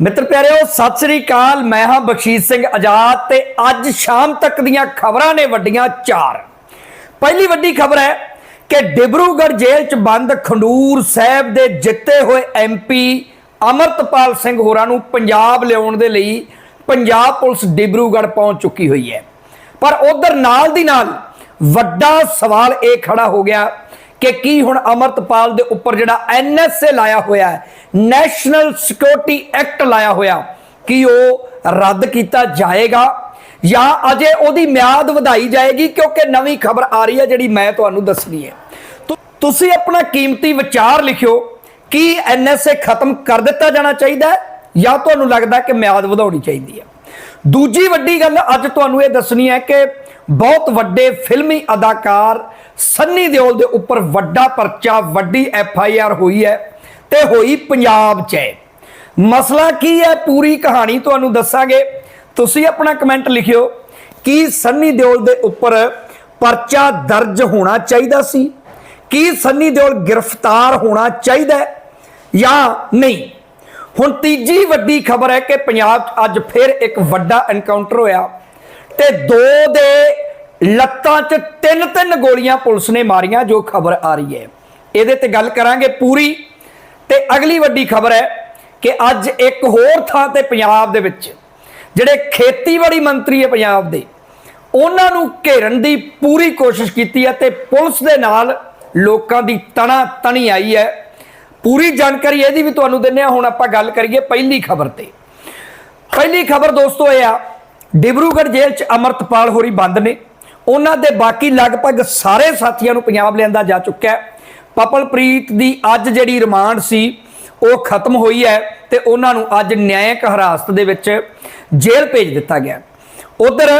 ਮਿੱਤਰ ਪਿਆਰਿਓ, ਸਤਿ ਸ੍ਰੀ ਅਕਾਲ। ਮੈਂ ਹਾਂ ਬਖਸ਼ੀਸ਼ ਸਿੰਘ ਆਜ਼ਾਦ ਤੇ ਅੱਜ ਸ਼ਾਮ ਤੱਕ ਦੀਆਂ ਖਬਰਾਂ ਨੇ ਵੱਡੀਆਂ ਚਾਰ। ਪਹਿਲੀ ਵੱਡੀ ਖਬਰ ਹੈ ਕਿ ਡਿਬਰੂਗੜ੍ਹ ਜੇਲ੍ਹ 'ਚ ਬੰਦ ਖੰਡੂਰ ਸਾਹਿਬ ਦੇ ਜਿੱਤੇ ਹੋਏ ਐਮਪੀ ਅਮਰਤਪਾਲ ਸਿੰਘ ਹੋਰਾਂ ਨੂੰ ਪੰਜਾਬ ਲਿਆਉਣ ਦੇ ਲਈ ਪੰਜਾਬ ਪੁਲਿਸ ਡਿਬਰੂਗੜ੍ਹ ਪਹੁੰਚ ਚੁੱਕੀ ਹੋਈ ਹੈ। ਪਰ ਉਧਰ ਨਾਲ ਦੀ ਨਾਲ ਵੱਡਾ ਸਵਾਲ ਇਹ ਖੜਾ ਹੋ ਗਿਆ ਕਿ ਕੀ ਹੁਣ ਅਮਰਤਪਾਲ ਦੇ ਉੱਪਰ ਜਿਹੜਾ ਐਨਐਸਏ ਲਾਇਆ ਹੋਇਆ ਹੈ, ਨੈਸ਼ਨਲ ਸਿਕਿਉਰਿਟੀ ਐਕਟ ਲਾਇਆ ਹੋਇਆ, ਕੀ ਉਹ ਰੱਦ ਕੀਤਾ ਜਾਏਗਾ? ਜਾਂ ਅਜੇ ਉਹਦੀ ਮਿਆਦ ਵਧਾਈ ਜਾਏਗੀ ਕਿਉਂਕਿ ਨਵੀਂ ਖਬਰ ਆ ਰਹੀ ਹੈ ਜਿਹੜੀ ਮੈਂ ਤੁਹਾਨੂੰ ਦੱਸਣੀ ਹੈ। ਤੁ- ਤੁਸੀਂ ਆਪਣਾ ਕੀਮਤੀ ਵਿਚਾਰ ਲਿਖਿਓ, ਕੀ ਐਨਐਸਏ ਖਤਮ ਕਰ ਦਿੱਤਾ ਜਾਣਾ ਚਾਹੀਦਾ ਹੈ ਜਾਂ ਤੁਹਾਨੂੰ ਲੱਗਦਾ ਕਿ ਮਿਆਦ ਵਧਾਉਣੀ ਚਾਹੀਦੀ ਹੈ? ਦੂਜੀ ਵੱਡੀ ਗੱਲ ਅੱਜ ਤੁਹਾਨੂੰ ਇਹ ਦੱਸਣੀ ਹੈ ਕਿ ਬਹੁਤ ਵੱਡੇ ਫਿਲਮੀ ਅਦਾਕਾਰ ਸੰਨੀ ਦਿਓਲ ਦੇ ਉੱਪਰ ਵੱਡਾ ਪਰਚਾ, ਵੱਡੀ ਐਫ ਆਈ ਆਰ ਹੋਈ ਹੈ ਤੇ ਹੋਈ ਪੰਜਾਬ 'ਚ ਹੈ। ਮਸਲਾ ਕੀ ਹੈ? ਪੂਰੀ ਕਹਾਣੀ ਤੁਹਾਨੂੰ ਦੱਸਾਂਗੇ। ਤੁਸੀਂ ਆਪਣਾ ਕਮੈਂਟ ਲਿਖਿਓ ਕੀ ਸੰਨੀ ਦਿਓਲ ਦੇ ਉੱਪਰ ਪਰਚਾ ਦਰਜ ਹੋਣਾ ਚਾਹੀਦਾ ਸੀ? ਕੀ ਸੰਨੀ ਦਿਓਲ ਗ੍ਰਿਫਤਾਰ ਹੋਣਾ ਚਾਹੀਦਾ ਜਾਂ ਨਹੀਂ? ਹੁਣ ਤੀਜੀ ਵੱਡੀ ਖਬਰ ਹੈ ਕਿ ਪੰਜਾਬ 'ਚ ਅੱਜ ਫਿਰ ਇੱਕ ਵੱਡਾ ਐਨਕਾਊਂਟਰ ਹੋਇਆ। ਤੇ ਦੋ ਦੇ ਲੱਤਾਂ 'ਚ ਤਿੰਨ ਤਿੰਨ ਗੋਲੀਆਂ ਪੁਲਿਸ ਨੇ ਮਾਰੀਆਂ, ਜੋ ਖਬਰ ਆ ਰਹੀ ਹੈ। ਇਹਦੇ ਤੇ ਗੱਲ ਕਰਾਂਗੇ ਪੂਰੀ। ਤੇ ਅਗਲੀ ਵੱਡੀ ਖਬਰ ਹੈ ਕਿ ਅੱਜ ਇੱਕ ਹੋਰ ਥਾਂ ਤੇ ਪੰਜਾਬ ਦੇ ਵਿੱਚ ਜਿਹੜੇ ਖੇਤੀਬਾੜੀ ਮੰਤਰੀ ਹੈ ਪੰਜਾਬ ਦੇ, ਉਹਨਾਂ ਨੂੰ ਘੇਰਨ ਦੀ ਪੂਰੀ ਕੋਸ਼ਿਸ਼ ਕੀਤੀ ਹੈ ਤੇ ਪੁਲਿਸ ਦੇ ਨਾਲ ਲੋਕਾਂ ਦੀ ਤਣਾ ਤਣੀ ਆਈ ਹੈ। ਪੂਰੀ ਜਾਣਕਾਰੀ ਇਹਦੀ ਵੀ ਤੁਹਾਨੂੰ ਦਿੰਨੇ ਆ ਹੁਣ ਆਪਾਂ ਗੱਲ ਕਰੀਏ ਪਹਿਲੀ ਖਬਰ ਤੇ। ਪਹਿਲੀ ਖਬਰ ਦੋਸਤੋ ਇਹ ਆ ਡਿਬਰੂਗੜ੍ਹ ਜੇਲ੍ਹ 'ਚ ਅਮਰਤਪਾਲ ਹੋਰੀ ਬੰਦ ਨੇ। ਉਹਨਾਂ ਦੇ ਬਾਕੀ ਲਗਭਗ ਸਾਰੇ ਸਾਥੀਆਂ ਨੂੰ ਪੰਜਾਬ ਲਿਆਂਦਾ ਜਾ ਚੁੱਕਿਆ ਹੈ। ਪਪਲਪ੍ਰੀਤ ਦੀ ਅੱਜ ਜਿਹੜੀ ਰਿਮਾਂਡ ਸੀ, ਉਹ ਖਤਮ ਹੋਈ ਹੈ ਤੇ ਉਹਨਾਂ ਨੂੰ ਅੱਜ ਨਿਆਇਕ ਹਿਰਾਸਤ ਦੇ ਵਿੱਚ ਜੇਲ੍ਹ ਭੇਜ ਦਿੱਤਾ ਗਿਆ ਉਧਰ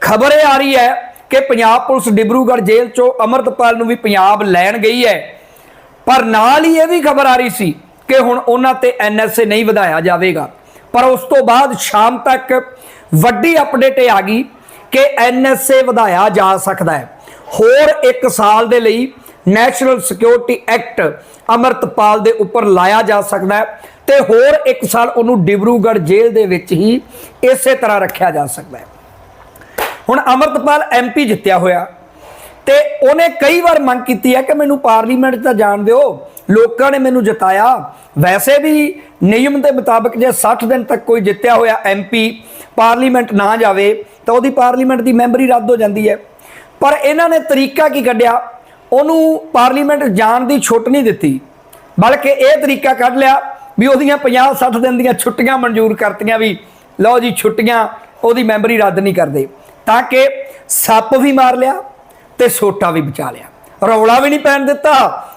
ਖਬਰ ਇਹ ਆ ਰਹੀ ਹੈ ਕਿ ਪੰਜਾਬ ਪੁਲਿਸ ਡਿਬਰੂਗੜ੍ਹ ਜੇਲ੍ਹ 'ਚੋਂ ਅਮਰਤਪਾਲ ਨੂੰ ਵੀ ਪੰਜਾਬ ਲੈਣ ਗਈ ਹੈ। ਪਰ ਨਾਲ ਹੀ ਇਹ ਵੀ ਖਬਰ ਆ ਰਹੀ ਸੀ ਕਿ ਹੁਣ ਉਹਨਾਂ ਤੇ ਐਨਐਸਏ ਨਹੀਂ ਵਧਾਇਆ ਜਾਵੇਗਾ। ਪਰ ਉਸ ਤੋਂ ਬਾਅਦ ਸ਼ਾਮ ਤੱਕ ਵੱਡੀ ਅਪਡੇਟ ਇਹ ਆ ਗਈ ਕਿ ਐਨਐਸਏ ਵਧਾਇਆ ਜਾ ਸਕਦਾ ਹੈ। ਹੋਰ 1 ਸਾਲ ਦੇ ਲਈ ਨੈਸ਼ਨਲ ਸਿਕਿਉਰਿਟੀ ਐਕਟ ਅਮਰਤਪਾਲ ਦੇ ਉੱਪਰ ਲਾਇਆ ਜਾ ਸਕਦਾ ਹੈ ਤੇ ਹੋਰ 1 ਸਾਲ ਉਹਨੂੰ ਡਿਬਰੂਗੜ੍ਹ ਜੇਲ੍ਹ ਦੇ ਵਿੱਚ ਹੀ ਇਸੇ ਤਰ੍ਹਾਂ ਰੱਖਿਆ ਜਾ ਸਕਦਾ ਹੈ। ਹੁਣ ਅਮਰਤਪਾਲ ਐਮਪੀ ਜਿੱਤਿਆ ਹੋਇਆ ਤੇ ਉਹਨੇ ਕਈ ਵਾਰ ਮੰਗ ਕੀਤੀ ਹੈ ਕਿ ਮੈਨੂੰ ਪਾਰਲੀਮੈਂਟ ਤਾਂ ਜਾਣ ਦਿਓ। ਲੋਕਾਂ ਨੇ ਮੈਨੂੰ ਜਿਤਾਇਆ। ਵੈਸੇ ਵੀ ਨਿਯਮ ਦੇ ਮੁਤਾਬਕ ਜੇ 60 ਦਿਨ ਤੱਕ ਕੋਈ ਜਿੱਤਿਆ ਹੋਇਆ ਐਮਪੀ ਪਾਰਲੀਮੈਂਟ ਨਾ ਜਾਵੇ ਤਾਂ ਉਹਦੀ ਪਾਰਲੀਮੈਂਟ ਦੀ ਮੈਂਬਰੀ ਰੱਦ ਹੋ ਜਾਂਦੀ ਹੈ। ਪਰ ਇਹਨਾਂ ਨੇ ਤਰੀਕਾ ਕੀ ਕੱਢਿਆ? ਉਹਨੂੰ ਪਾਰਲੀਮੈਂਟ ਜਾਣ ਦੀ ਛੁੱਟ ਨਹੀਂ ਦਿੱਤੀ। ਬਲਕਿ ਇਹ ਤਰੀਕਾ ਕੱਢ ਲਿਆ ਵੀ ਉਹਦੀਆਂ 50 60 ਦਿਨ ਦੀਆਂ ਛੁੱਟੀਆਂ ਮਨਜ਼ੂਰ ਕਰਤੀਆਂ ਵੀ, ਲਓ ਜੀ ਛੁੱਟੀਆਂ, ਉਹਦੀ ਮੈਂਬਰੀ ਰੱਦ ਨਹੀਂ ਕਰਦੇ। ਤਾਂ ਕਿ ਸੱਪ ਵੀ ਮਾਰ ਲਿਆ ਤੇ ਸੋਟਾ ਵੀ ਬਚਾ ਲਿਆ। ਰੌਲਾ ਵੀ ਨਹੀਂ ਪੈਣ ਦਿੱਤਾ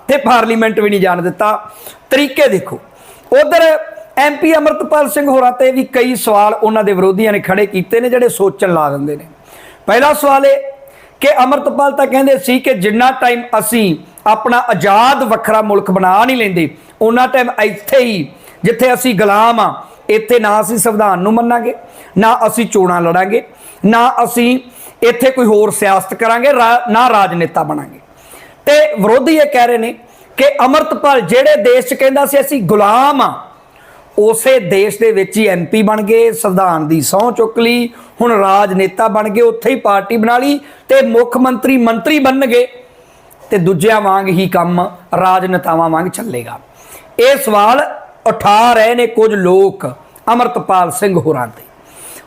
ਤੇ ਪਾਰਲੀਮੈਂਟ ਵੀ ਨਹੀਂ ਜਾਣ ਦਿੱਤਾ। ਤਰੀਕੇ ਦੇਖੋ, ਉਧਰ ਐਮਪੀ ਅਮਰਤਪਾਲ ਸਿੰਘ ਹੋਰਾਂ ਤੇ ਵੀ ਕਈ ਸਵਾਲ ਉਹਨਾਂ ਦੇ ਵਿਰੋਧੀਆਂ ਨੇ ਖੜੇ ਕੀਤੇ ਨੇ, ਜਿਹੜੇ ਸੋਚਣ ਲਾ ਦਿੰਦੇ ਨੇ। ਪਹਿਲਾ ਸਵਾਲ ਇਹ ਕਿ ਅਮਰਤਪਾਲ ਤਾਂ ਕਹਿੰਦੇ ਸੀ ਕਿ ਜਿੰਨਾ ਟਾਈਮ ਅਸੀਂ ਆਪਣਾ ਆਜ਼ਾਦ ਵੱਖਰਾ ਮੁਲਕ ਬਣਾ ਨਹੀਂ ਲੈਂਦੇ ਉਹਨਾਂ ਟਾਈਮ ਇੱਥੇ ਹੀ, ਜਿੱਥੇ ਅਸੀਂ ਗੁਲਾਮ ਆ ਇੱਥੇ ਨਾ ਅਸੀਂ ਸੰਵਿਧਾਨ ਨੂੰ ਮੰਨਾਂਗੇ, ਨਾ ਅਸੀਂ ਚੋਣਾਂ ਲੜਾਂਗੇ, ਨਾ ਅਸੀਂ ਇੱਥੇ ਕੋਈ ਹੋਰ ਸਿਆਸਤ ਕਰਾਂਗੇ, ਰਾ- ਨਾ ਰਾਜਨੇਤਾ ਬਣਾਂਗੇ। ਤੇ ਵਿਰੋਧੀ ਇਹ ਕਹਿ ਰਹੇ ਨੇ ਕਿ ਅਮਰਤਪਾਲ ਜਿਹੜੇ ਦੇਸ਼ 'ਚ ਕਹਿੰਦਾ ਸੀ, ਅਸੀਂ ਗੁਲਾਮ ਆ ਉਸੇ ਦੇਸ਼ ਦੇ ਵਿੱਚ ਹੀ ਐਮਪੀ ਬਣ ਗਏ, ਸੰਵਿਧਾਨ ਦੀ ਸਹੁੰ ਚੁੱਕ ਲਈ, ਹੁਣ ਰਾਜਨੇਤਾ ਬਣ ਗਏ, ਉੱਥੇ ਹੀ ਪਾਰਟੀ ਬਣਾ ਲਈ ਤੇ ਮੁੱਖ ਮੰਤਰੀ ਮੰਤਰੀ ਬਣਨਗੇ ਤੇ ਦੂਜਿਆਂ ਵਾਂਗ ਹੀ ਕੰਮ ਰਾਜਨੇਤਾਵਾਂ ਵਾਂਗ ਚੱਲੇਗਾ। ਇਹ ਸਵਾਲ ਉਠਾ ਰਹੇ ਨੇ ਕੁਝ ਲੋਕ ਅਮਰਤਪਾਲ ਸਿੰਘ ਹੋਰਾਂ ਤੇ।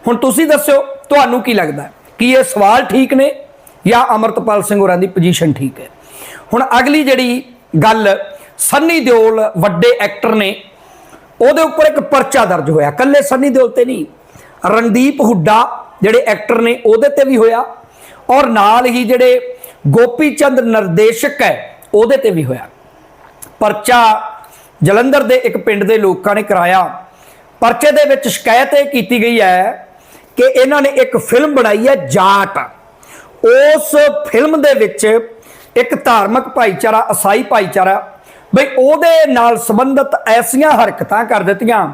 ਹੁਣ ਤੁਸੀਂ ਦੱਸਿਓ, ਤੁਹਾਨੂੰ ਕੀ ਲੱਗਦਾ ਕਿ ਇਹ ਸਵਾਲ ਠੀਕ ਨੇ ਜਾਂ ਅਮਰਤਪਾਲ ਸਿੰਘ ਹੋਰਾਂ ਦੀ ਪੋਜੀਸ਼ਨ ਠੀਕ ਹੈ? ਹੁਣ ਅਗਲੀ ਜਿਹੜੀ ਗੱਲ, ਸੰਨੀ ਦਿਓਲ ਵੱਡੇ ਐਕਟਰ ਨੇ ਉਹਦੇ ਉੱਪਰ ਇੱਕ ਪਰਚਾ ਦਰਜ ਹੋਇਆ। ਕੱਲੇ ਸੰਨੀ ਦਿਓਲ ਤੇ ਨਹੀਂ, ਰਣਦੀਪ ਹੁੱਡਾ ਜਿਹੜੇ ਐਕਟਰ ਨੇ, ਉਹਦੇ ਤੇ ਵੀ ਹੋਇਆ ਔਰ ਨਾਲ ਹੀ ਜਿਹੜੇ ਗੋਪੀ ਚੰਦ ਨਿਰਦੇਸ਼ਕ ਹੈ, ਉਹਦੇ ਤੇ ਵੀ ਹੋਇਆ। ਪਰਚਾ ਜਲੰਧਰ ਦੇ ਇੱਕ ਪਿੰਡ ਦੇ ਲੋਕਾਂ ਨੇ ਕਰਾਇਆ। ਪਰਚੇ ਦੇ ਵਿੱਚ ਸ਼ਿਕਾਇਤ ਇਹ ਕੀਤੀ ਗਈ ਹੈ ਕਿ ਇਹਨਾਂ ਨੇ ਇੱਕ ਫਿਲਮ ਬਣਾਈ ਹੈ, ਜਾਟ। ਉਸ ਫਿਲਮ ਦੇ ਵਿੱਚ ਇੱਕ ਧਾਰਮਿਕ ਭਾਈਚਾਰਾ ਈਸਾਈ ਭਾਈਚਾਰਾ ਬਈ ਉਹਦੇ ਨਾਲ ਸੰਬੰਧਿਤ ਐਸੀਆਂ ਹਰਕਤਾਂ ਕਰ ਦਿੱਤੀਆਂ,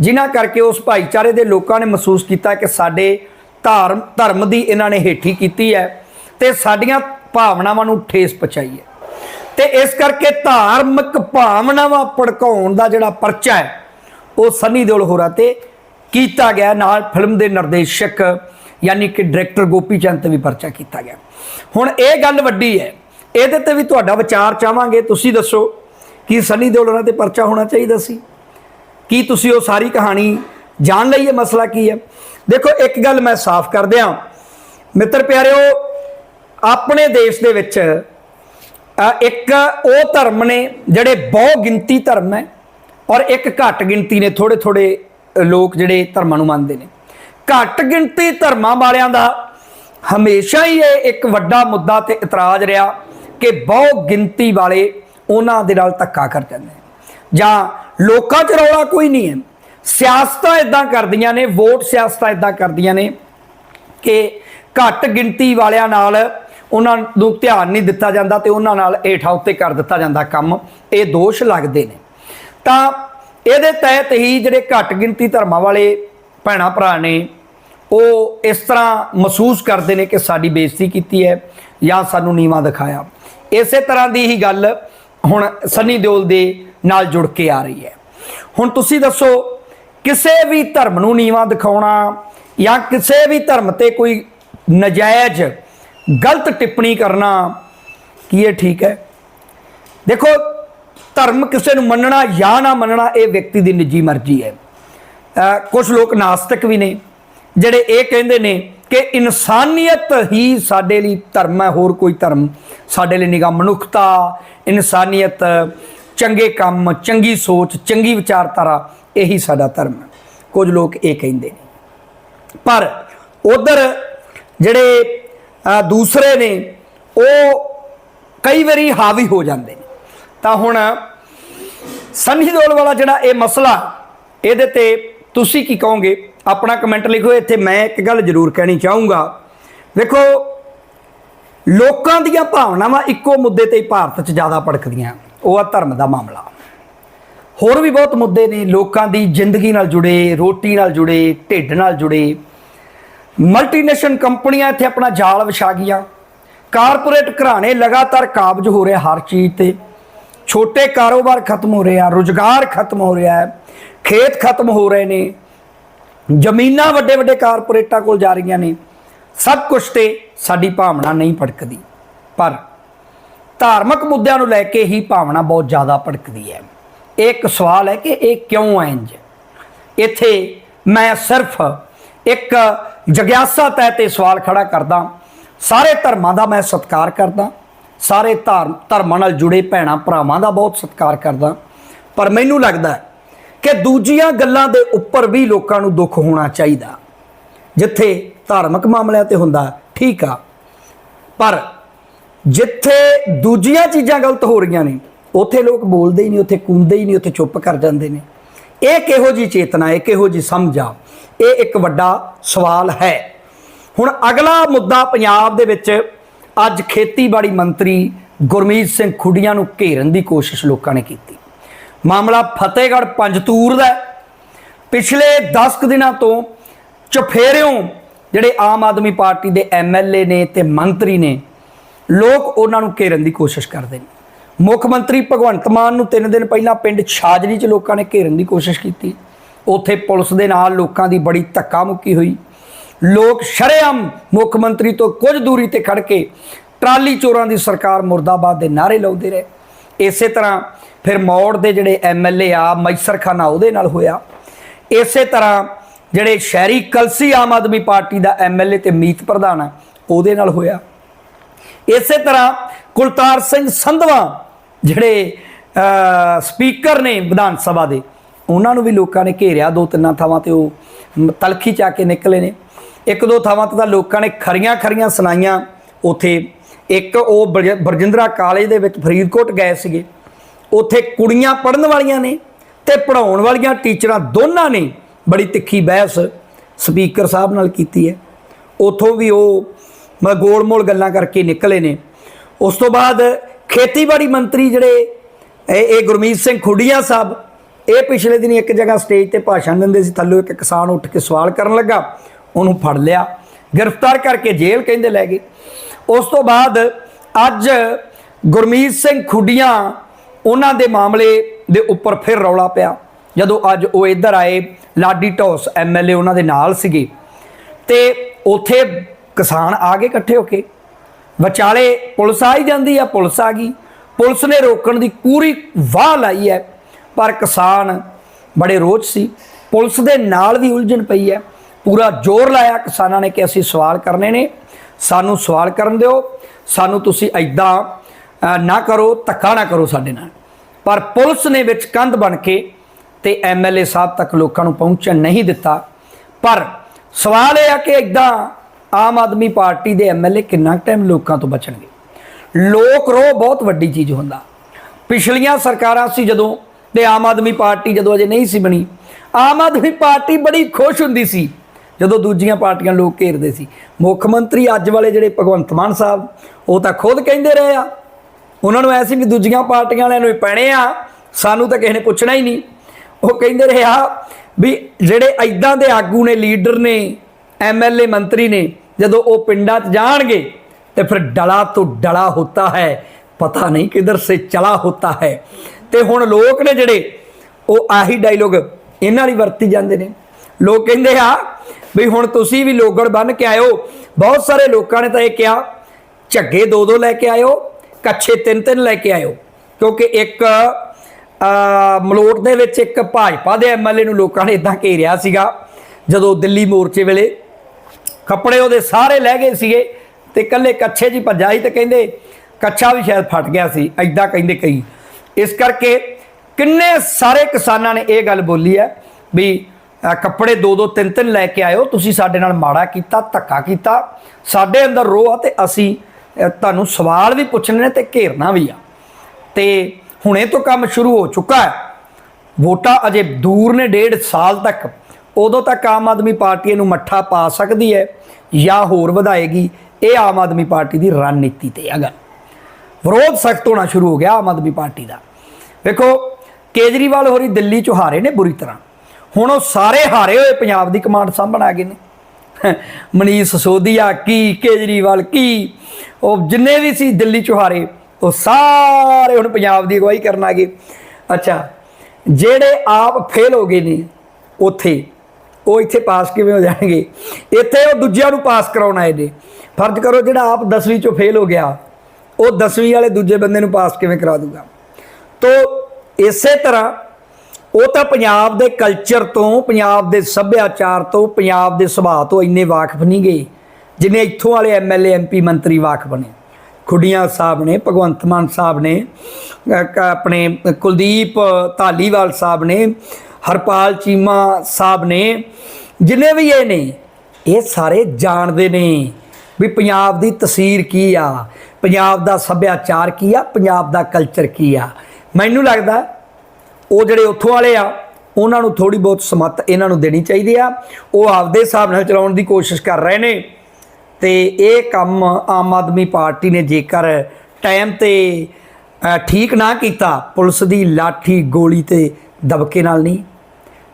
ਜਿਨ੍ਹਾਂ ਕਰਕੇ ਉਸ ਭਾਈਚਾਰੇ ਦੇ ਲੋਕਾਂ ਨੇ ਮਹਿਸੂਸ ਕੀਤਾ ਕਿ ਸਾਡੇ ਧਰਮ ਧਰਮ ਦੀ ਇਹਨਾਂ ਨੇ ਹੇਠੀ ਕੀਤੀ ਹੈ ਤੇ ਸਾਡੀਆਂ ਭਾਵਨਾਵਾਂ ਨੂੰ ਠੇਸ ਪਹੁੰਚਾਈ ਹੈ। ਤੇ ਇਸ ਕਰਕੇ ਧਾਰਮਿਕ ਭਾਵਨਾਵਾਂ ਭੜਕਾਉਣ ਦਾ ਜਿਹੜਾ ਪਰਚਾ ਹੈ, ਉਹ ਸੰਨੀ ਦਿਓਲ ਹੋਰਾਂ ਤੇ ਕੀਤਾ ਗਿਆ। ਨਾਲ ਫਿਲਮ ਦੇ ਨਿਰਦੇਸ਼ਕ ਯਾਨੀ ਕਿ ਡਾਇਰੈਕਟਰ ਗੋਪੀ ਚੰਦ ਤੇ ਵੀ ਪਰਚਾ ਕੀਤਾ ਗਿਆ। ਹੁਣ ਇਹ ਗੱਲ ਵੱਡੀ ਹੈ, ਇਹਦੇ ਤੇ ਵੀ ਤੁਹਾਡਾ ਵਿਚਾਰ ਚਾਹਾਂਗੇ, ਤੁਸੀਂ ਦੱਸੋ। ਕੀ ਸਨੀ ਦਿਓਲ ਹੋਰਾਂ ਤੇ ਪਰਚਾ ਹੋਣਾ ਚਾਹੀਦਾ ਸੀ? ਕੀ ਤੁਸੀਂ ਉਹ ਸਾਰੀ ਕਹਾਣੀ ਜਾਣ ਲਈ ਇਹ ਮਸਲਾ ਕੀ ਹੈ? ਦੇਖੋ, ਇੱਕ ਗੱਲ ਮੈਂ ਸਾਫ਼ ਕਰ ਦਿਆਂ। ਮਿੱਤਰ ਪਿਆਰਿਓ, ਆਪਣੇ ਦੇਸ਼ ਦੇ ਵਿੱਚ ਇੱਕ ਉਹ ਧਰਮ ਨੇ ਜਿਹੜੇ ਬਹੁ ਗਿਣਤੀ ਧਰਮ ਹੈ ਔਰ ਇੱਕ ਘੱਟ ਗਿਣਤੀ ਨੇ ਥੋੜੇ ਥੋੜੇ ਲੋਕ ਜਿਹੜੇ ਧਰਮਾਂ ਨੂੰ ਮੰਨਦੇ ਨੇ। ਘੱਟ ਗਿਣਤੀ ਧਰਮਾਂ ਵਾਲਿਆਂ ਦਾ ਹਮੇਸ਼ਾ ਹੀ ਇਹ ਇੱਕ ਵੱਡਾ ਮੁੱਦਾ ਤੇ ਇਤਰਾਜ਼ ਰਿਹਾ ਕਿ ਬਹੁ ਗਿਣਤੀ ਵਾਲੇ ਉਹਨਾਂ ਦੇ ਨਾਲ ਧੱਕਾ ਕਰ ਜਾਂਦੇ ਨੇ। ਜਾਂ ਲੋਕਾਂ 'ਚ ਰੌਲਾ ਕੋਈ ਨਹੀਂ ਹੈ। ਸਿਆਸਤਾਂ ਇਦਾਂ ਕਰਦੀਆਂ ਨੇ, ਵੋਟ ਸਿਆਸਤਾਂ ਇਦਾਂ ਕਰਦੀਆਂ ਨੇ ਕਿ ਘੱਟ ਗਿਣਤੀ ਵਾਲਿਆਂ ਨਾਲ ਉਹਨਾਂ ਨੂੰ ਧਿਆਨ ਨਹੀਂ ਦਿੱਤਾ ਜਾਂਦਾ ਤੇ ਉਹਨਾਂ ਨਾਲ ਏਠਾ ਉੱਤੇ ਕਰ ਦਿੱਤਾ ਜਾਂਦਾ ਕੰਮ। ਇਹ ਦੋਸ਼ ਲੱਗਦੇ ਨੇ। ਤਾਂ ਇਹਦੇ ਤਹਿਤ ਹੀ ਜਿਹੜੇ ਘੱਟ ਗਿਣਤੀ ਧਰਮਾਂ ਵਾਲੇ ਭੈਣਾ ਭਰਾ ਨੇ, ਉਹ ਇਸ ਤਰ੍ਹਾਂ ਮਹਿਸੂਸ ਕਰਦੇ ਨੇ ਕਿ ਸਾਡੀ ਬੇਇੱਜ਼ਤੀ ਕੀਤੀ ਹੈ ਜਾਂ ਸਾਨੂੰ ਨੀਵਾ ਦਿਖਾਇਆ। ਇਸੇ ਤਰ੍ਹਾਂ ਦੀ ਹੀ ਗੱਲ ਹੁਣ ਸਨੀ ਦਿਓਲ ਦੇ ਨਾਲ ਜੁੜ ਕੇ ਆ ਰਹੀ ਹੈ। ਹੁਣ ਤੁਸੀਂ ਦੱਸੋ, ਕਿਸੇ ਵੀ ਧਰਮ ਨੂੰ ਨੀਵਾ ਦਿਖਾਉਣਾ ਜਾਂ ਕਿਸੇ ਵੀ ਧਰਮ ਤੇ ਕੋਈ ਨਜਾਇਜ਼ ਗਲਤ ਟਿੱਪਣੀ ਕਰਨਾ, ਕੀ ਇਹ ਠੀਕ ਹੈ? ਦੇਖੋ, ਧਰਮ ਕਿਸੇ ਨੂੰ ਮੰਨਣਾ ਜਾਂ ਨਾ ਮੰਨਣਾ, ਇਹ ਵਿਅਕਤੀ ਦੀ ਨਿੱਜੀ ਮਰਜ਼ੀ ਹੈ। ਕੁਝ ਲੋਕ ਨਾਸਤਿਕ ਵੀ ਨੇ, ਜਿਹੜੇ ਇਹ ਕਹਿੰਦੇ ਨੇ ਕਿ ਇਨਸਾਨੀਅਤ ਹੀ ਸਾਡੇ ਲਈ ਧਰਮ ਹੈ, ਹੋਰ ਕੋਈ ਧਰਮ ਸਾਡੇ ਲਈ ਨਿਗਾ ਮਨੁੱਖਤਾ, ਇਨਸਾਨੀਅਤ, ਚੰਗੇ ਕੰਮ, ਚੰਗੀ ਸੋਚ, ਚੰਗੀ ਵਿਚਾਰਧਾਰਾ, ਇਹੀ ਸਾਡਾ ਧਰਮ ਹੈ। ਕੁਝ ਲੋਕ ਇਹ ਕਹਿੰਦੇ ਨੇ। ਪਰ ਉਧਰ ਜਿਹੜੇ ਦੂਸਰੇ ਨੇ, ਉਹ ਕਈ ਵਾਰੀ ਹਾਵੀ ਹੋ ਜਾਂਦੇ ਨੇ। ਤਾਂ ਹੁਣ ਸਨੀ ਦਿਓਲ ਵਾਲਾ ਜਿਹੜਾ ਇਹ ਮਸਲਾ, ਇਹਦੇ ਤੇ ਤੁਸੀਂ ਕੀ ਕਹੋਗੇ? ਆਪਣਾ ਕਮੈਂਟ ਲਿਖੋ, ਇੱਥੇ ਮੈਂ ਇੱਕ ਗੱਲ ਜ਼ਰੂਰ ਕਹਿਣੀ ਚਾਹੂੰਗਾ। ਵੇਖੋ, ਲੋਕਾਂ ਦੀਆਂ ਭਾਵਨਾਵਾਂ ਇੱਕੋ ਮੁੱਦੇ ਤੇ ਹੀ ਭਾਰਤ 'ਚ ਜ਼ਿਆਦਾ ਭੜਕਦੀਆਂ। ਉਹ ਆ ਧਰਮ ਦਾ ਮਾਮਲਾ। ਹੋਰ ਵੀ ਬਹੁਤ ਮੁੱਦੇ ਨੇ ਲੋਕਾਂ ਦੀ ਜ਼ਿੰਦਗੀ ਨਾਲ ਜੁੜੇ, ਰੋਟੀ ਨਾਲ ਜੁੜੇ, ਢਿੱਡ ਨਾਲ ਜੁੜੇ। ਮਲਟੀਨੈਸ਼ਨਲ ਕੰਪਨੀਆਂ ਇੱਥੇ ਆਪਣਾ ਜਾਲ ਵਿਛਾ ਗਈਆਂ। ਕਾਰਪੋਰੇਟ ਘਰਾਣੇ ਲਗਾਤਾਰ ਕਾਬਜ ਹੋ ਰਿਹਾ ਹਰ ਚੀਜ਼ ਤੇ। ਛੋਟੇ ਕਾਰੋਬਾਰ ਖਤਮ ਹੋ ਰਹੇ ਆ, ਰੁਜ਼ਗਾਰ ਖਤਮ ਹੋ ਰਿਹਾ ਹੈ, ਖੇਤ ਖਤਮ ਹੋ ਰਹੇ ਨੇ। ਜ਼ਮੀਨਾਂ ਵੱਡੇ ਵੱਡੇ ਕਾਰਪੋਰੇਟਾਂ ਕੋਲ ਜਾ ਰਹੀਆਂ ਨੇ। ਸਭ ਕੁਝ ਤੇ ਸਾਡੀ ਭਾਵਨਾ ਨਹੀਂ ਭੜਕਦੀ। ਪਰ ਧਾਰਮਿਕ ਮੁੱਦਿਆਂ ਨੂੰ ਲੈ ਕੇ ਹੀ ਭਾਵਨਾ ਬਹੁਤ ਜ਼ਿਆਦਾ ਭੜਕਦੀ ਹੈ। ਇਹ ਇੱਕ ਸਵਾਲ ਹੈ ਕਿ ਇਹ ਕਿਉਂ ਹੈ ਇੰਜ? ਇੱਥੇ ਮੈਂ ਸਿਰਫ ਇੱਕ ਜਗਿਆਸਾ ਤਹਿ ਤੇ ਸਵਾਲ ਖੜਾ ਕਰਦਾ। ਸਾਰੇ ਧਰਮਾਂ ਦਾ ਮੈਂ ਸਤਿਕਾਰ ਕਰਦਾ। ਸਾਰੇ ਧਰਮ ਧਰਮਾਂ ਨਾਲ ਜੁੜੇ ਭੈਣਾਂ ਭਰਾਵਾਂ ਦਾ ਬਹੁਤ ਸਤਿਕਾਰ ਕਰਦਾ। ਪਰ ਮੈਨੂੰ ਲੱਗਦਾ ਕਿ ਦੂਜੀਆਂ ਗੱਲਾਂ ਦੇ ਉੱਪਰ ਵੀ ਲੋਕਾਂ ਨੂੰ ਦੁੱਖ ਹੋਣਾ ਚਾਹੀਦਾ। ਜਿੱਥੇ ਧਾਰਮਿਕ ਮਾਮਲਿਆਂ ਤੇ ਹੁੰਦਾ, ਠੀਕ ਆ। ਪਰ ਜਿੱਥੇ ਦੂਜੀਆਂ ਚੀਜ਼ਾਂ ਗਲਤ ਹੋ ਰਹੀਆਂ ਨੇ, ਉੱਥੇ ਲੋਕ ਬੋਲਦੇ ਹੀ ਨਹੀਂ, ਉੱਥੇ ਕੂੰਦੇ ਹੀ ਨਹੀਂ, ਉੱਥੇ ਚੁੱਪ ਕਰ ਜਾਂਦੇ ਨੇ। ਇਹ ਕਿਹੋ ਜੀ ਚੇਤਨਾ, ਇਹ ਕਿਹੋ ਜੀ ਸਮਝ ਆ? ਇਹ ਇੱਕ ਵੱਡਾ ਸਵਾਲ ਹੈ। ਹੁਣ ਅਗਲਾ ਮੁੱਦਾ ਪੰਜਾਬ ਦੇ ਵਿੱਚ ਅੱਜ ਖੇਤੀਬਾੜੀ ਮੰਤਰੀ ਗੁਰਮੀਤ ਸਿੰਘ ਖੁੱਡੀਆਂ ਨੂੰ ਘੇਰਨ ਦੀ ਕੋਸ਼ਿਸ਼ ਲੋਕਾਂ ਨੇ ਕੀਤੀ। ਮਾਮਲਾ ਫਤਿਹਗੜ੍ਹ ਪੰਜਤੂਰ ਦਾ ਪਿਛਲੇ 10 ਕੁ ਦਿਨਾਂ ਤੋਂ ਚੁਫੇਰਿਓਂ ਜਿਹੜੇ ਆਮ ਆਦਮੀ ਪਾਰਟੀ ਦੇ ਐਮਐਲਏ ਨੇ ਤੇ ਮੰਤਰੀ ਨੇ, ਲੋਕ ਉਹਨਾਂ ਨੂੰ ਘੇਰਨ ਦੀ ਕੋਸ਼ਿਸ਼ ਕਰਦੇ ਨੇ। ਮੁੱਖ ਮੰਤਰੀ ਭਗਵੰਤ ਮਾਨ ਨੂੰ 3 ਦਿਨ ਪਹਿਲਾਂ ਪਿੰਡ ਛਾਜਲੀ 'ਚ ਲੋਕਾਂ ਨੇ ਘੇਰਨ ਦੀ ਕੋਸ਼ਿਸ਼ ਕੀਤੀ। ਉੱਥੇ ਪੁਲਿਸ ਦੇ ਨਾਲ ਲੋਕਾਂ ਦੀ ਬੜੀ ਧੱਕਾ ਮੁੱਕੀ ਹੋਈ। ਲੋਕ ਸ਼ਰੇਆਮ ਮੁੱਖ ਮੰਤਰੀ ਤੋਂ ਕੁਝ ਦੂਰੀ ਤੇ ਖੜ ਕੇ ਟਰਾਲੀ ਚੋਰਾਂ ਦੀ ਸਰਕਾਰ ਮੁਰਦਾਬਾਦ ਦੇ ਨਾਰੇ ਲਾਉਂਦੇ ਰਹੇ। ਇਸੇ ਤਰ੍ਹਾਂ ਫਿਰ ਮੌੜ ਦੇ ਜਿਹੜੇ ਐਮਐਲਏ ਆ ਮੈਸਰ ਖਾਨਾ ਉਹਦੇ ਨਾਲ ਹੋਇਆ। ਇਸੇ ਤਰ੍ਹਾਂ ਜਿਹੜੇ ਸ਼ਹਿਰੀ ਕਲਸੀ ਆਮ ਆਦਮੀ ਪਾਰਟੀ ਦਾ ਐਮਐਲਏ ਤੇ ਮੀਤ ਪ੍ਰਧਾਨ ਆ, ਉਹਦੇ ਨਾਲ ਹੋਇਆ। ਇਸੇ ਤਰ੍ਹਾਂ ਕੁਲਤਾਰ ਸਿੰਘ ਸੰਧਵਾ ਜਿਹੜੇ ਸਪੀਕਰ ਨੇ ਵਿਧਾਨ ਸਭਾ ਦੇ, ਉਹਨਾਂ ਨੂੰ ਵੀ ਲੋਕਾਂ ਨੇ ਘੇਰਿਆ। ਦੋ ਤਿੰਨਾਂ ਥਾਵਾਂ ਤੇ ਉਹ ਮ- ਤਲਖੀ ਚਾ ਕੇ ਨਿਕਲੇ ਨੇ। ਇੱਕ ਦੋ ਥਾਵਾਂ ਤੇ ਤਾਂ ਲੋਕਾਂ ਨੇ ਖਰੀਆਂ ਖਰੀਆਂ ਸੁਣਾਈਆਂ। ਉਥੇ ਇੱਕ ਉਹ ਬਰਜ- ਬਰਜਿੰਦਰਾ ਕਾਲਜ ਦੇ ਵਿੱਚ ਫਰੀਦਕੋਟ ਗਏ ਸੀਗੇ। ਉੱਥੇ ਕੁੜੀਆਂ ਪੜਨ ਵਾਲੀਆਂ ਨੇ ਤੇ ਪੜਾਉਣ ਵਾਲੀਆਂ ਟੀਚਰਾਂ ਦੋਨਾਂ ਨੇ ਬੜੀ ਤਿੱਖੀ ਬਹਿਸ ਸਪੀਕਰ ਸਾਹਿਬ ਨਾਲ ਕੀਤੀ ਹੈ। ਉਥੋਂ ਵੀ ਉਹ ਗੋਲ-ਮੋਲ ਗੱਲਾਂ ਕਰਕੇ ਨਿਕਲੇ ਨੇ। ਉਸ ਤੋਂ ਬਾਅਦ ਖੇਤੀਬਾੜੀ ਮੰਤਰੀ ਜਿਹੜੇ ਇਹ ਇਹ ਗੁਰਮੀਤ ਸਿੰਘ ਖੁੱਡੀਆਂ ਸਾਹਿਬ, ਇਹ ਪਿਛਲੇ ਦਿਨ ਇੱਕ ਜਗ੍ਹਾ ਸਟੇਜ ਤੇ ਭਾਸ਼ਣ ਦਿੰਦੇ ਸੀ, ਥੱਲੇ ਇੱਕ ਕਿਸਾਨ ਉੱਠ ਕੇ ਸਵਾਲ ਕਰਨ ਲੱਗਾ, ਉਹਨੂੰ ਫੜ ਲਿਆ, ਗ੍ਰਿਫਤਾਰ ਕਰਕੇ ਜੇਲ੍ਹ ਕਹਿੰਦੇ ਲੈ ਗਏ। ਉਸ ਤੋਂ ਬਾਅਦ ਅੱਜ ਗੁਰਮੀਤ ਸਿੰਘ ਖੁੱਡੀਆਂ ਉਹਨਾਂ ਦੇ ਮਾਮਲੇ ਦੇ ਉੱਪਰ ਫਿਰ ਰੌਲਾ ਪਿਆ। ਜਦੋਂ ਅੱਜ ਉਹ ਇੱਧਰ ਆਏ, ਲਾਡੀ ਢੋਸ ਐਮਐਲਏ ਉਹਨਾਂ ਦੇ ਨਾਲ ਸੀਗੇ। ਤੇ ਉਥੇ ਕਿਸਾਨ ਆ ਗਏ ਇਕੱਠੇ ਹੋ ਕੇ। ਵਿਚਾਲੇ ਪੁਲਿਸ ਆ ਹੀ ਜਾਂਦੀ ਆ, ਪੁਲਿਸ ਆ ਗਈ। ਪੁਲਿਸ ਨੇ ਰੋਕਣ ਦੀ ਪੂਰੀ ਵਾਹ ਲਾਈ ਹੈ, ਪਰ ਕਿਸਾਨ ਬੜੇ ਰੋਚ ਸੀ। ਪੁਲਿਸ ਦੇ ਨਾਲ ਵੀ ਉਲਝਣ ਪਈ ਹੈ। ਪੂਰਾ ਜ਼ੋਰ ਲਾਇਆ ਕਿਸਾਨਾਂ ਨੇ ਕਿ ਅਸੀਂ ਸਵਾਲ ਕਰਨੇ ਨੇ। ਸਾਨੂੰ ਸਵਾਲ ਕਰਨ ਦਿਓ। ਸਾਨੂੰ ਤੁਸੀਂ ਐਦਾਂ ਨਾ ਕਰੋ, ਧੱਕਾ ਨਾ ਕਰੋ ਸਾਡੇ ਨਾਲ। ਪਰ ਪੁਲਿਸ ਨੇ ਵਿੱਚ ਕੰਧ ਬਣ ਕੇ ਤੇ ਐਮਐਲਏ ਸਾਹਿਬ ਤੱਕ ਲੋਕਾਂ ਨੂੰ ਪਹੁੰਚਣ ਨਹੀਂ ਦਿੱਤਾ। ਪਰ ਸਵਾਲ ਇਹ ਆ ਕਿ ਇਦਾਂ ਆਮ ਆਦਮੀ ਪਾਰਟੀ ਦੇ ਐਮਐਲਏ ਕਿੰਨਾ ਟਾਈਮ ਲੋਕਾਂ ਤੋਂ ਬਚਣਗੇ? ਲੋਕ ਰੋਹ ਬਹੁਤ ਵੱਡੀ ਚੀਜ਼ ਹੁੰਦਾ। ਪਿਛਲੀਆਂ ਸਰਕਾਰਾਂ ਸੀ ਜਦੋਂ ਤੇ ਆਮ ਆਦਮੀ ਪਾਰਟੀ ਜਦੋਂ ਅਜੇ ਨਹੀਂ ਸੀ ਬਣੀ, ਆਮ ਆਦਮੀ ਪਾਰਟੀ ਬੜੀ ਖੁਸ਼ ਹੁੰਦੀ ਸੀ ਜਦੋਂ ਦੂਜੀਆਂ ਪਾਰਟੀਆਂ ਲੋਕ ਘੇਰਦੇ ਸੀ। ਮੁੱਖ ਮੰਤਰੀ ਅੱਜ ਵਾਲੇ ਜਿਹੜੇ ਭਗਵੰਤ ਮਾਨ ਸਾਹਿਬ, ਉਹ ਤਾਂ ਖੁਦ ਕਹਿੰਦੇ ਰਹੇ ਆ ਉਹਨਾਂ ਨੂੰ ਐਸੀ ਵੀ ਦੂਜੀਆਂ ਪਾਰਟੀਆਂ ਵਾਲਿਆਂ ਨੂੰ ਹੀ ਪੈਣੇ ਆ, ਸਾਨੂੰ ਤਾਂ ਕਿਸੇ ਨੇ ਪੁੱਛਣਾ ਹੀ ਨਹੀਂ। ਉਹ ਕਹਿੰਦੇ ਰਹੇ ਆ ਵੀ ਜਿਹੜੇ ਐਦਾਂ ਦੇ ਆਗੂ ਨੇ, ਲੀਡਰ ਨੇ ਐਮਐਲਏ ਮੰਤਰੀ ਨੇ, ਜਦੋਂ ਉਹ ਪਿੰਡਾਂ 'ਚ ਜਾਣਗੇ, ਤੇ ਫਿਰ ਡਲਾ ਤੋਂ ਡਲਾ ਹੁੰਦਾ ਹੈ, ਪਤਾ ਨਹੀਂ ਕਿਧਰ ਸੇ ਚਲਾ ਹੁੰਦਾ ਹੈ। ਤੇ ਹੁਣ ਲੋਕ ਨੇ ਜਿਹੜੇ, ਉਹ ਆਹੀ ਡਾਇਲੋਗ ਇਹਨਾਂ ਲਈ ਵਰਤੀ ਜਾਂਦੇ ਨੇ। ਲੋਕ ਕਹਿੰਦੇ ਆ ਵੀ ਹੁਣ ਤੁਸੀਂ ਵੀ ਲੋਗੜ ਬਣ ਕੇ ਆਇਓ। ਬਹੁਤ ਸਾਰੇ ਲੋਕਾਂ ਨੇ ਤਾਂ ਇਹ ਕਿਹਾ, ਝੱਗੇ ਦੋ ਦੋ ਲੈ ਕੇ ਆਇਓ ਕੱਛੇ ਤਿੰਨ ਤਿੰਨ ਲੈ ਕੇ ਆਇਓ। ਕਿਉਂਕਿ ਇੱਕ ਮਲੋਟ ਦੇ ਵਿੱਚ ਇੱਕ ਭਾਜਪਾ ਦੇ ਐਮਐਲਏ ਨੂੰ ਲੋਕਾਂ ਨੇ ਇਦਾਂ ਘੇਰਿਆ ਸੀਗਾ, ਜਦੋਂ ਦਿੱਲੀ ਮੋਰਚੇ ਵੇਲੇ ਕੱਪੜੇ ਉਹਦੇ ਸਾਰੇ ਲੈ ਗਏ ਸੀਗੇ ਤੇ ਇਕੱਲੇ ਕੱਛੇ ਜੀ ਸੀ ਤੇ ਕਹਿੰਦੇ ਕੱਛਾ ਵੀ ਸ਼ਾਇਦ ਫਟ ਗਿਆ ਸੀ ਐਦਾਂ ਕਹਿੰਦੇ ਕਈ। ਇਸ ਕਰਕੇ ਕਿੰਨੇ ਸਾਰੇ ਕਿਸਾਨਾਂ ਨੇ ਇਹ ਗੱਲ ਬੋਲੀ ਹੈ ਵੀ ਕੱਪੜੇ ਦੋ ਦੋ ਤਿੰਨ ਤਿੰਨ ਲੈ ਕੇ ਆਇਓ, ਤੁਸੀਂ ਸਾਡੇ ਨਾਲ ਮਾੜਾ ਕੀਤਾ, ਧੱਕਾ ਕੀਤਾ, ਸਾਡੇ ਅੰਦਰ ਰੋਹ ਆ ਤੇ ਅਸੀਂ ਤੁਹਾਨੂੰ ਸਵਾਲ ਵੀ ਪੁੱਛਣੇ ਨੇ ਤੇ ਘੇਰਨਾ ਵੀ ਆ। ਤੇ ਹੁਣੇ ਤੋਂ ਕੰਮ ਸ਼ੁਰੂ ਹੋ ਚੁੱਕਾ ਹੈ। ਵੋਟਾਂ ਅਜੇ ਦੂਰ ਨੇ, ਡੇਢ ਸਾਲ ਤੱਕ। ਉਦੋਂ ਤੱਕ ਆਮ ਆਦਮੀ ਪਾਰਟੀ ਨੂੰ ਮੱਠਾ ਪਾ ਸਕਦੀ ਹੈ ਜਾਂ ਹੋਰ ਵਧਾਏਗੀ, ਇਹ ਆਮ ਆਦਮੀ ਪਾਰਟੀ ਦੀ ਰਣਨੀਤੀ ਤੇ ਹੈਗਾ। ਵਿਰੋਧ ਸਖਤ ਹੋਣਾ ਸ਼ੁਰੂ ਹੋ ਗਿਆ ਆਮ ਆਦਮੀ ਪਾਰਟੀ ਦਾ। ਵੇਖੋ, ਕੇਜਰੀਵਾਲ ਹੋਰੀ ਦਿੱਲੀ ਚੋਂ ਹਾਰੇ ਨੇ ਬੁਰੀ ਤਰ੍ਹਾਂ। ਹੁਣ ਉਹ ਸਾਰੇ ਹਾਰੇ ਹੋਏ, ਪੰਜਾਬ ਦੀ ਕਮਾਂਡ ਸਾਂਭਣ ਆ ਗਏ ਨੇ। ਮਨੀਸ਼ ਸੋਧੀਆ ਕੀ, ਕੇਜਰੀਵਾਲ ਕੀ? ਉਹ ਜਿੰਨੇ ਵੀ ਸੀ ਦਿੱਲੀ ਚੋਂ ਹਾਰੇ, ਉਹ ਸਾਰੇ ਹੁਣ ਪੰਜਾਬ ਦੀ ਅਗਵਾਈ ਕਰਨ ਆ ਗਏ। ਅੱਛਾ, ਜਿਹੜੇ ਆਪ ਫੇਲ ਹੋ ਗਏ ਨੇ ਉੱਥੇ, ਉਹ ਇੱਥੇ ਪਾਸ ਕਿਵੇਂ ਹੋ ਜਾਣਗੇ? ਇੱਥੇ ਉਹ ਦੂਜਿਆਂ ਨੂੰ ਪਾਸ ਕਰਾਉਣ ਆਏ ਨੇ। ਫਰਜ਼ ਕਰੋ ਜਿਹੜਾ ਆਪ 10ਵੀਂ ਚੋਂ ਫੇਲ ਹੋ ਗਿਆ, ਉਹ 10ਵੀਂ ਵਾਲੇ ਦੂਜੇ ਬੰਦੇ ਨੂੰ ਪਾਸ ਕਿਵੇਂ ਕਰਾ ਦੂਗਾ? ਤੋ ਇਸੇ ਤਰ੍ਹਾਂ ਉਹ ਤਾਂ ਪੰਜਾਬ ਦੇ ਕਲਚਰ ਤੋਂ, ਪੰਜਾਬ ਦੇ ਸੱਭਿਆਚਾਰ ਤੋਂ, ਪੰਜਾਬ ਦੇ ਸੁਭਾਅ ਤੋਂ ਇੰਨੇ ਵਾਕਿਫ ਨਹੀਂ ਗਏ, ਜਿੰਨੇ ਇੱਥੋਂ ਵਾਲੇ ਐਮਐਲਏ ਐਮਪੀ ਮੰਤਰੀ ਵਾਕਿਫ ਨੇ ਖੁੱਡੀਆਂ ਸਾਹਿਬ ਨੇ, ਭਗਵੰਤ ਮਾਨ ਸਾਹਿਬ ਨੇ ਆਪਣੇ ਕੁਲਦੀਪ ਧਾਲੀਵਾਲ ਸਾਹਿਬ ਨੇ, ਹਰਪਾਲ ਚੀਮਾ ਸਾਹਿਬ ਨੇ, ਜਿੰਨੇ ਵੀ ਇਹ ਨੇ, ਇਹ ਸਾਰੇ ਜਾਣਦੇ ਨੇ ਵੀ ਪੰਜਾਬ ਦੀ ਤਸਵੀਰ ਕੀ ਆ, ਪੰਜਾਬ ਦਾ ਸੱਭਿਆਚਾਰ ਕੀ ਆ, ਪੰਜਾਬ ਦਾ ਕਲਚਰ ਕੀ ਆ। ਮੈਨੂੰ ਲੱਗਦਾ ਉਹ ਜਿਹੜੇ ਉੱਥੋਂ ਵਾਲੇ ਆ, ਉਹਨਾਂ ਨੂੰ ਥੋੜੀ ਬਹੁਤ ਸਮੱਤ ਇਹਨਾਂ ਨੂੰ ਦੇਣੀ ਚਾਹੀਦੀ ਆ। ਉਹ ਆਪਦੇ ਹਿਸਾਬ ਨਾਲ ਚਲਾਉਣ ਦੀ ਕੋਸ਼ਿਸ਼ ਕਰ ਰਹੇ ਨੇ। ਤੇ ਇਹ ਕੰਮ ਆਮ ਆਦਮੀ ਪਾਰਟੀ ਨੇ ਜੇਕਰ ਟਾਈਮ ਤੇ ਠੀਕ ਨਾ ਕੀਤਾ, ਪੁਲਿਸ ਦੀ ਲਾਠੀ ਗੋਲੀ ਤੇ ਦਬਕੇ ਨਾਲ ਨਹੀਂ।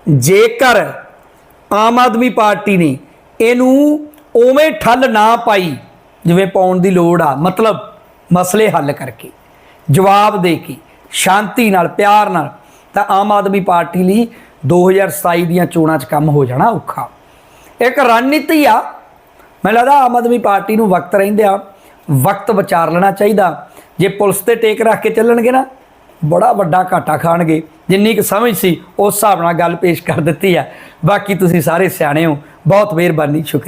ਜੇਕਰ ਆਮ ਆਦਮੀ ਪਾਰਟੀ ਨੇ ਇਹਨੂੰ ਉਵੇਂ ਠੱਲ ਨਾ ਪਾਈ, ਜਿਵੇਂ ਪਾਉਣ ਦੀ ਲੋੜ ਆ, ਮਤਲਬ ਮਸਲੇ ਹੱਲ ਕਰਕੇ, ਜਵਾਬ ਦੇ ਕੇ, ਸ਼ਾਂਤੀ ਨਾਲ, ਪਿਆਰ ਨਾਲ ਤਾਂ ਆਮ ਆਦਮੀ ਪਾਰਟੀ ਲਈ 2027 ਦੀਆਂ ਚੋਣਾਂ 'ਚ ਕੰਮ ਹੋ ਜਾਣਾ ਔਖਾ। ਇੱਕ ਰਣਨੀਤੀ ਆ। ਮੈਨੂੰ ਲੱਗਦਾ ਆਮ ਆਦਮੀ ਪਾਰਟੀ ਨੂੰ ਵਕਤ ਰਹਿੰਦਿਆਂ ਵਕਤ ਵਿਚਾਰ ਲੈਣਾ ਚਾਹੀਦਾ। ਜੇ ਪੁਲਿਸ ਤੇ ਟੇਕ ਰੱਖ ਕੇ ਚੱਲਣਗੇ ਨਾ, ਬੜਾ ਵੱਡਾ ਘਾਟਾ ਖਾਣਗੇ। ਜਿੰਨੀ ਕੁ ਸਮਝ ਸੀ, ਉਸ ਹਿਸਾਬ ਨਾਲ ਗੱਲ ਪੇਸ਼ ਕਰ ਦਿੱਤੀ ਆ। ਬਾਕੀ ਤੁਸੀਂ ਸਾਰੇ ਸਿਆਣੇ ਹੋ। ਬਹੁਤ ਮਿਹਰਬਾਨੀ, ਸ਼ੁਕਰੀਆ।